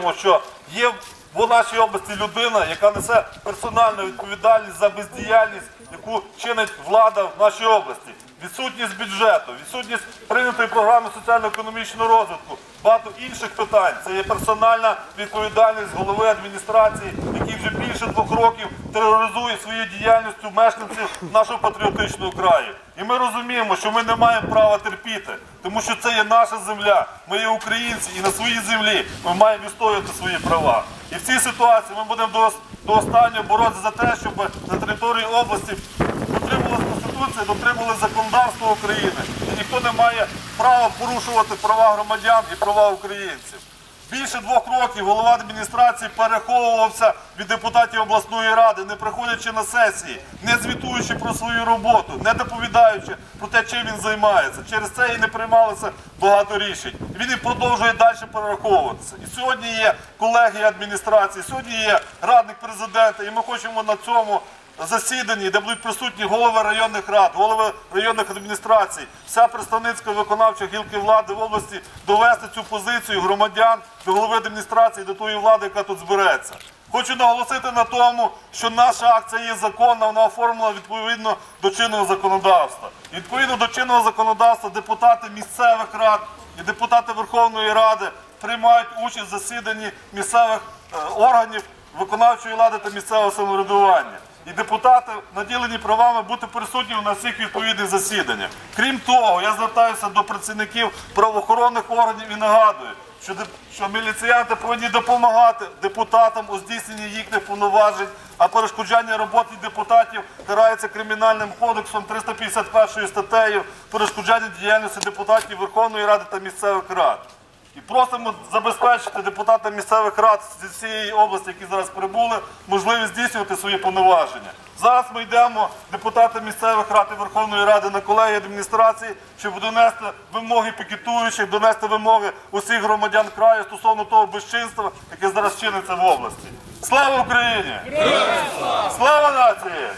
Тому що є в нашій області людина, яка несе персональну відповідальність за бездіяльність, яку чинить влада в нашій області. Відсутність бюджету, відсутність прийнятої програми соціально-економічного розвитку, багато інших питань. Це є персональна відповідальність голови адміністрації, який вже більше двох років тероризує своєю діяльністю мешканців нашого патріотичного краю. І ми розуміємо, що ми не маємо права терпіти, тому що це є наша земля. Ми є українці, і на своїй землі ми маємо відстоювати свої права. І в цій ситуації ми будемо до, останнього боротися за те, щоб на території області дотримувалася Конституція, дотримувалися законодавства України. І ніхто не має права порушувати права громадян і права українців. Більше двох років голова адміністрації переховувався від депутатів обласної ради, не приходячи на сесії, не звітуючи про свою роботу, не доповідаючи про те, чим він займається. Через це і не приймалося багато рішень. Він і продовжує далі перераховуватися. І сьогодні є колегія адміністрації, сьогодні є радник президента, і ми хочемо на цьому засіданні, де будуть присутні голови районних рад, голови районних адміністрацій, вся представницька виконавча гілки влади в області довести цю позицію громадян до голови адміністрації, до тої влади, яка тут збереться. Хочу наголосити на тому, що наша акція є законна, вона оформлена відповідно до чинного законодавства. Відповідно до чинного законодавства депутати місцевих рад і депутати Верховної Ради приймають участь в засіданні місцевих е, органів виконавчої влади та місцевого самоврядування. І депутати наділені правами бути присутніми на всіх відповідних засіданнях. Крім того, я звертаюся до працівників правоохоронних органів і нагадую, що, що міліціянти повинні допомагати депутатам у здійсненні їхніх повноважень, а перешкоджання роботи депутатів карається кримінальним кодексом 351 статтею перешкоджання діяльності депутатів Верховної Ради та місцевих рад. І просимо забезпечити депутатам місцевих рад з цієї області, які зараз прибули, можливість здійснювати свої повноваження. Зараз ми йдемо, депутати місцевих рад і Верховної Ради на колегії адміністрації, щоб донести вимоги пікетуючих, донести вимоги усіх громадян краю стосовно того безчинства, яке зараз чиниться в області. Слава Україні! Слава нації!